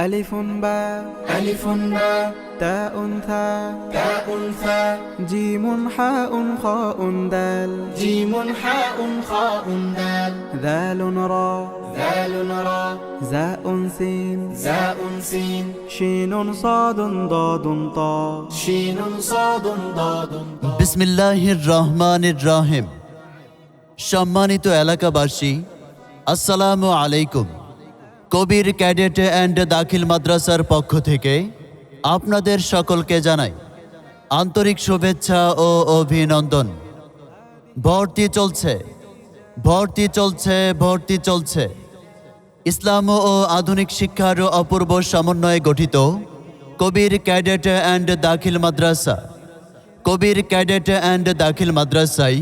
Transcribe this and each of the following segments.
ألف باء ألف باء تاء ثاء تاء ثاء جيم حاء خاء دال جيم حاء خاء دال ذال را ذال را زاء سين زاء سين شين صاد ضاد طا شين صاد ضاد طاء বিসমিল্লাহির রহমানির রহিম সম্মানিত এলাকাবাসী আসসালামু আলাইকুম কবির ক্যাডেট অ্যান্ড দাখিল মাদ্রাসার পক্ষ থেকে আপনাদের সকলকে জানাই আন্তরিক শুভেচ্ছা ও অভিনন্দন। ভর্তি চলছে ভর্তি চলছে ভর্তি চলছে। ইসলাম ও আধুনিক শিক্ষার অপূর্ব সমন্বয়ে গঠিত কবির ক্যাডেট অ্যান্ড দাখিল মাদ্রাসা। কবির ক্যাডেট অ্যান্ড দাখিল মাদ্রাসায়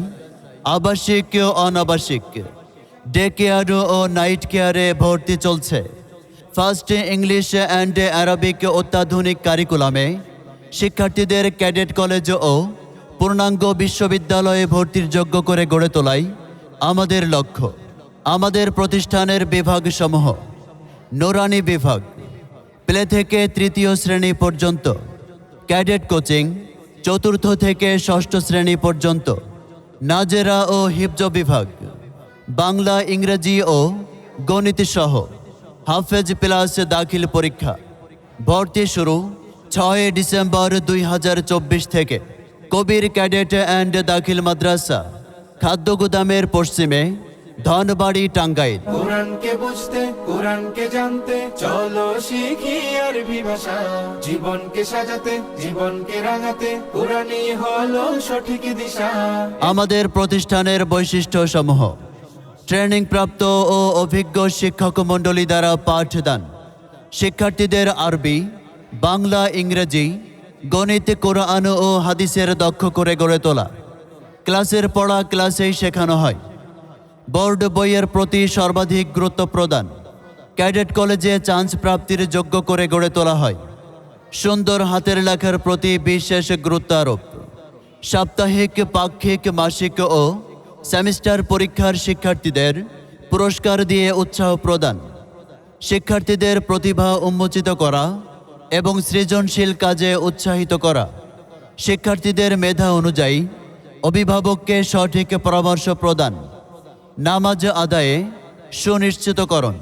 আবাসিক অনাবাসিক। ডে কেয়ার ও নাইট কেয়ারে ভর্তি চলছে। ফার্স্ট ইংলিশ অ্যান্ড অ্যারাবিক অত্যাধুনিক কারিকুলামে শিক্ষার্থীদের ক্যাডেট কলেজ ও পূর্ণাঙ্গ বিশ্ববিদ্যালয়ে ভর্তির যোগ্য করে গড়ে তোলাই আমাদের লক্ষ্য। আমাদের প্রতিষ্ঠানের বিভাগসমূহ নোরানি বিভাগ, প্লে থেকে তৃতীয় শ্রেণি পর্যন্ত ক্যাডেট কোচিং চতুর্থ থেকে ষষ্ঠ শ্রেণি পর্যন্ত, নাজেরা ও হিফজ বিভাগ। বাংলা ইংরেজি ও গণিত সহ হাফেজ প্লাস দাখিল পরীক্ষা। ভর্তি শুরু ছয় ডিসেম্বর দুই হাজার চব্বিশ থেকে। কবির ক্যাডেট অ্যান্ড দাখিল মাদ্রাসা খাদ্য গুদামের পশ্চিমে ধনবাড়ি টাঙ্গাইল। কোরআনকে বুঝতে কোরআনকে জানতে চলো শিখি আরবি ভাষা। জীবনকে সাজাতে জীবনকে রাঙাতে কোরআনই হলো সঠিক দিশা। আমাদের প্রতিষ্ঠানের বৈশিষ্ট্য সমূহ ট্রেনিং প্রাপ্ত ও অভিজ্ঞ শিক্ষক মণ্ডলী দ্বারা পাঠদান। শিক্ষার্থীদের আরবি, বাংলা, ইংরেজি, গণিত, কোরআন ও হাদিসের দক্ষ করে গড়ে তোলা। ক্লাসের পড়া ক্লাসেই শেখানো হয়। বোর্ড বইয়ের প্রতি সর্বাধিক গুরুত্ব প্রদান। ক্যাডেট কলেজে চান্স প্রাপ্তির যোগ্য করে গড়ে তোলা হয়। সুন্দর হাতের লেখার প্রতি বিশেষ গুরুত্ব আরোপ। সাপ্তাহিক, পাক্ষিক, মাসিক ও সেমিস্টার পরীক্ষার শিক্ষার্থীদের পুরস্কার দিয়ে উৎসাহ প্রদান। শিক্ষার্থীদের প্রতিভা উন্মোচিত করা এবং সৃজনশীল কাজে উৎসাহিত করা। শিক্ষার্থীদের মেধা অনুযায়ী অভিভাবককে সঠিক পরামর্শ প্রদান, নামাজ আদায়ে সুনিশ্চিতকরণ।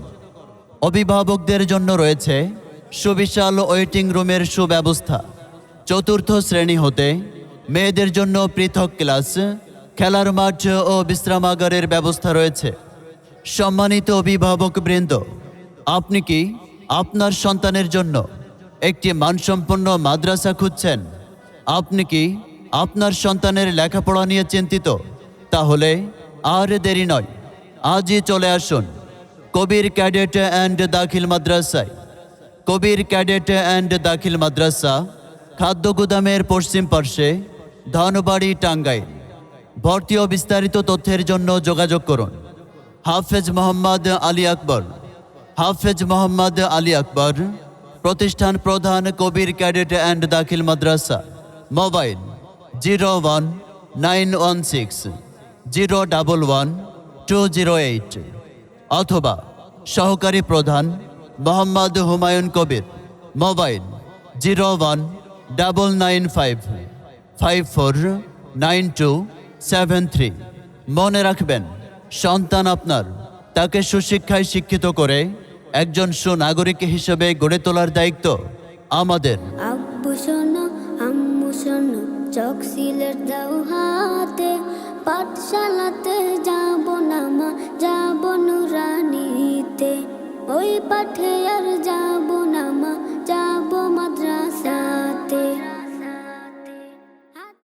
অভিভাবকদের জন্য রয়েছে সুবিশাল ওয়েটিং রুমের সুব্যবস্থা। চতুর্থ শ্রেণি হতে মেয়েদের জন্য পৃথক ক্লাস খেলার মাঠ ও বিশ্রামাগারের ব্যবস্থা রয়েছে। সম্মানিত অভিভাবক বৃন্দ, আপনি কি আপনার সন্তানের জন্য একটি মানসম্পন্ন মাদ্রাসা খুঁজছেন? আপনি কি আপনার সন্তানের লেখাপড়া নিয়ে চিন্তিত? তাহলে আর দেরি নয়, আজই চলে আসুন কবির ক্যাডেট অ্যান্ড দাখিল মাদ্রাসায়। কবির ক্যাডেট অ্যান্ড দাখিল মাদ্রাসা খাদ্য গুদামের পশ্চিম পার্শ্বে ধনবাড়ি টাঙ্গাইল। ভর্তি ও বিস্তারিত তথ্যের জন্য যোগাযোগ করুন। হাফেজ মোহাম্মদ আলী আকবর। হাফেজ মোহাম্মদ আলী আকবর, প্রতিষ্ঠান প্রধান Kabir cadet and Dakhil Madrasa, mobile zero one nine one six, zero double one two zero eight, অথবা সহকারী প্রধান Mohammad Humayun Kabir, mobile zero one double nine five five four nine two seven three. মনে রাখবেন, সন্তান আপনার, তাকে সুশিক্ষায় শিক্ষিত করে একজন সুনাগরিক হিসেবে গড়ে তোলার দায়িত্ব আমাদের। আব্বু শোনো, আম্মু শোনো হাতে, পাঠশালাতে যাব না মা, যাব নুরানিতে, ওই পাঠে আর